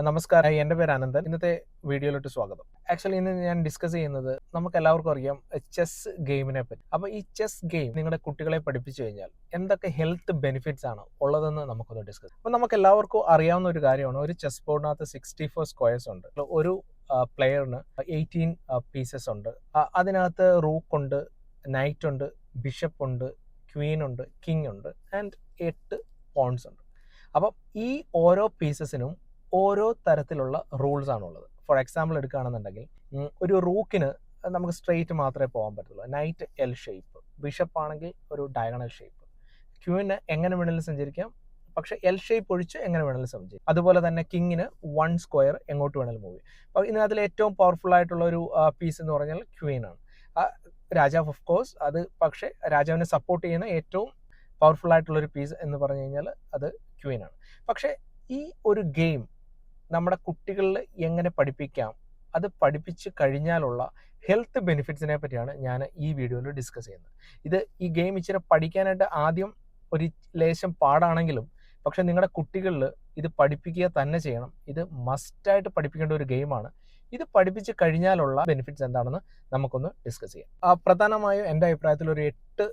നമസ്കാരം. എന്റെ പേര് അനന്തൻ. ഇന്നത്തെ വീഡിയോയിലോട്ട് സ്വാഗതം. ആക്ച്വലി ഇന്ന് ഞാൻ ഡിസ്കസ് ചെയ്യുന്നത് നമുക്ക് എല്ലാവർക്കും അറിയാം ചെസ് ഗെയിമിനെ പറ്റി. അപ്പോൾ ഈ ചെസ് ഗെയിം നിങ്ങളുടെ കുട്ടികളെ പഠിപ്പിച്ചു കഴിഞ്ഞാൽ എന്തൊക്കെ ഹെൽത്ത് ബെനിഫിറ്റ്സ് ആണ് ഉള്ളതെന്ന് നമുക്കൊന്ന് ഡിസ്കസ് അപ്പോൾ നമുക്ക് എല്ലാവർക്കും അറിയാവുന്ന ഒരു കാര്യമാണ് ഒരു ചെസ് ബോർഡിനകത്ത് സിക്സ്റ്റി ഫോർ സ്ക്വയേഴ്സ് ഉണ്ട് ഒരു പ്ലെയറിന് എയ്റ്റീൻ പീസസ് ഉണ്ട്. അതിനകത്ത് റൂക്ക് ഉണ്ട് നൈറ്റ് ഉണ്ട് ബിഷപ്പ് ഉണ്ട് ക്വീൻ ഉണ്ട് കിങ് ഉണ്ട് ആൻഡ് എട്ട് പോൺസ് ഉണ്ട്. അപ്പം ഈ ഓരോ പീസസിനും ഓരോ തരത്തിലുള്ള റൂൾസ് ആണുള്ളത്. ഫോർ എക്സാമ്പിൾ എടുക്കുകയാണെന്നുണ്ടെങ്കിൽ ഒരു റൂക്കിന് നമുക്ക് സ്ട്രെയിറ്റ് മാത്രമേ പോകാൻ പറ്റുള്ളൂ നൈറ്റ് എൽ ഷേപ്പ് ബിഷപ്പ് ആണെങ്കിൽ ഒരു ഡയഗണൽ ഷേപ്പ് ക്യൂവിന് എങ്ങനെ വേണമെങ്കിലും സഞ്ചരിക്കാം. പക്ഷേ എൽ ഷേപ്പ് ഒഴിച്ച് എങ്ങനെ വേണമെങ്കിലും സഞ്ചരിക്കാം. അതുപോലെ തന്നെ കിങ്ങിന് വൺ സ്ക്വയർ എങ്ങോട്ട് വേണമെങ്കിലും മൂവ് ചെയ്യും. അപ്പോൾ ഇതിനകത്തിൽ ഏറ്റവും പവർഫുൾ ആയിട്ടുള്ള ഒരു പീസ് എന്ന് പറഞ്ഞാൽ ക്വീൻ ആണ്. രാജാവ് ഓഫ് കോഴ്സ് അത് പക്ഷേ രാജാവിനെ സപ്പോർട്ട് ചെയ്യുന്ന ഏറ്റവും പവർഫുൾ ആയിട്ടുള്ള ഒരു പീസ് എന്ന് പറഞ്ഞു കഴിഞ്ഞാൽ അത് ക്വീൻ ആണ്. പക്ഷേ ഈ ഒരു ഗെയിം നമ്മുടെ കുട്ടികളിൽ എങ്ങനെ പഠിപ്പിക്കാം? അത് പഠിപ്പിച്ച് കഴിഞ്ഞാലുള്ള ഹെൽത്ത് ബെനിഫിറ്റ്സിനെ പറ്റിയാണ് ഞാൻ ഈ വീഡിയോയിൽ ഡിസ്കസ് ചെയ്യുന്നത്. ഇത് ഈ ഗെയിം ഇച്ചിരി പഠിക്കാനായിട്ട് ആദ്യം ഒരു ലേശം പാടാണെങ്കിലും പക്ഷെ നിങ്ങളുടെ കുട്ടികളിൽ ഇത് പഠിപ്പിക്കുക തന്നെ ചെയ്യണം. ഇത് മസ്റ്റായിട്ട് പഠിപ്പിക്കേണ്ട ഒരു ഗെയിമാണ് ഇത് പഠിപ്പിച്ച് കഴിഞ്ഞാലുള്ള ബെനിഫിറ്റ്സ് എന്താണെന്ന് നമുക്കൊന്ന് ഡിസ്കസ് ചെയ്യാം. പ്രധാനമായും എന്റെ അഭിപ്രായത്തിൽ ഒരു എട്ട്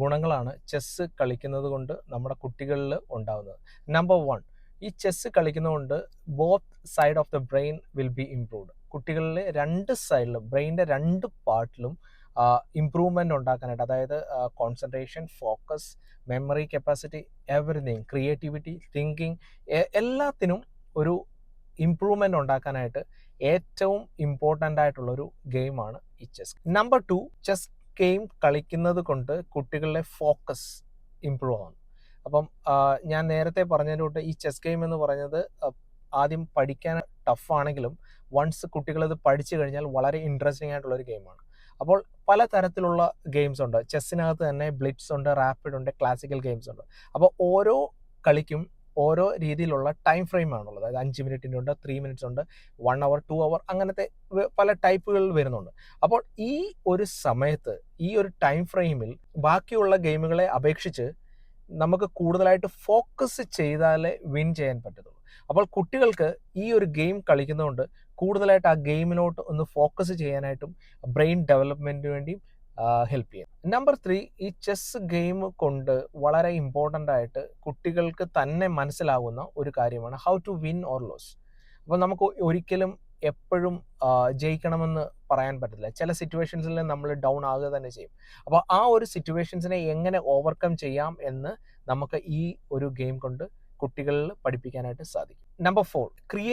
ഗുണങ്ങളാണ് ചെസ്സ് കളിക്കുന്നത് കൊണ്ട് നമ്മുടെ കുട്ടികളിൽ ഉണ്ടാകുന്നത് നമ്പർ വൺ ഈ chess കളിക്കുന്നതുകൊണ്ട് both side of the brain will be improved കുട്ടികളിലെ രണ്ട് സൈഡിലും ബ്രെയിനിന്റെ രണ്ട് പാർട്ടിലും ഇമ്പ്രൂവ്മെന്റ് ഉണ്ടാക്കാനായിട്ട് അതായത് concentration focus memory capacity everything creativity thinking എല്ലാത്തിനും ഒരു ഇമ്പ്രൂവ്മെന്റ് ഉണ്ടാക്കാനായിട്ട് ഏറ്റവും ഇമ്പോർട്ടന്റ് ആയിട്ടുള്ളൊരു ഗെയിമാണ് ഈ chess number two chess game കളിക്കുന്നത് കൊണ്ട് കുട്ടികളുടെ ഫോക്കസ് ഇമ്പ്രൂവ് ആവുന്നു. അപ്പം ഞാൻ നേരത്തെ പറഞ്ഞതിന്റെ തൊട്ട് ഈ ചെസ് ഗെയിം എന്ന് പറയുന്നത് ആദ്യം പഠിക്കാൻ ടഫാണെങ്കിലും വൺസ് കുട്ടികളത് പഠിച്ചു കഴിഞ്ഞാൽ വളരെ ഇൻട്രസ്റ്റിംഗ് ആയിട്ടുള്ള ഒരു ഗെയിമാണ്. അപ്പോൾ പല തരത്തിലുള്ള ഗെയിംസ് ഉണ്ട്. ചെസ്സിനകത്ത് തന്നെ ബ്ലിറ്റ്സ് ഉണ്ട് റാപ്പിഡ് ഉണ്ട് ക്ലാസിക്കൽ ഗെയിംസ് ഉണ്ട്. അപ്പോൾ ഓരോ കളിക്കും ഓരോ രീതിയിലുള്ള ടൈം ഫ്രെയിം ആണുള്ളത് അതായത് അഞ്ച് മിനിറ്റിന്റെ ഉണ്ട് ത്രീ മിനിറ്റ്സ് ഉണ്ട് വൺ അവർ ടു അവർ അങ്ങനത്തെ പല ടൈപ്പുകളിൽ വരുന്നുണ്ട്. അപ്പോൾ ഈ ഒരു സമയത്ത് ഈ ഒരു ടൈം ഫ്രെയിമിൽ ബാക്കിയുള്ള ഗെയിമുകളെ അപേക്ഷിച്ച് നമുക്ക് കൂടുതലായിട്ട് ഫോക്കസ് ചെയ്താലേ വിൻ ചെയ്യാൻ പറ്റത്തുള്ളൂ. അപ്പോൾ കുട്ടികൾക്ക് ഈ ഒരു ഗെയിം കളിക്കുന്നതുകൊണ്ട് കൂടുതലായിട്ട് ആ ഗെയിമിലോട്ട് ഒന്ന് ഫോക്കസ് ചെയ്യാനായിട്ടും ബ്രെയിൻ ഡെവലപ്മെന്റിന് വേണ്ടിയും ഹെൽപ്പ് ചെയ്യും. നമ്പർ ത്രീ ഈ ചെസ് ഗെയിം കൊണ്ട് വളരെ ഇമ്പോർട്ടന്റ് ആയിട്ട് കുട്ടികൾക്ക് തന്നെ മനസ്സിലാകുന്ന ഒരു കാര്യമാണ് how to win or lose അപ്പോൾ നമുക്ക് ഒരിക്കലും എപ്പോഴും ജയിക്കണമെന്ന് പറയാൻ പറ്റില്ല ചില സിറ്റുവേഷൻസിൽ നമ്മൾ ഡൗൺ ആകുക തന്നെ ചെയ്യും. അപ്പോൾ ആ ഒരു സിറ്റുവേഷൻസിനെ എങ്ങനെ ഓവർകം ചെയ്യാം എന്ന് നമുക്ക് ഈ ഒരു ഗെയിം കൊണ്ട് കുട്ടികളിൽ പഠിപ്പിക്കാനായിട്ട് സാധിക്കും. Number four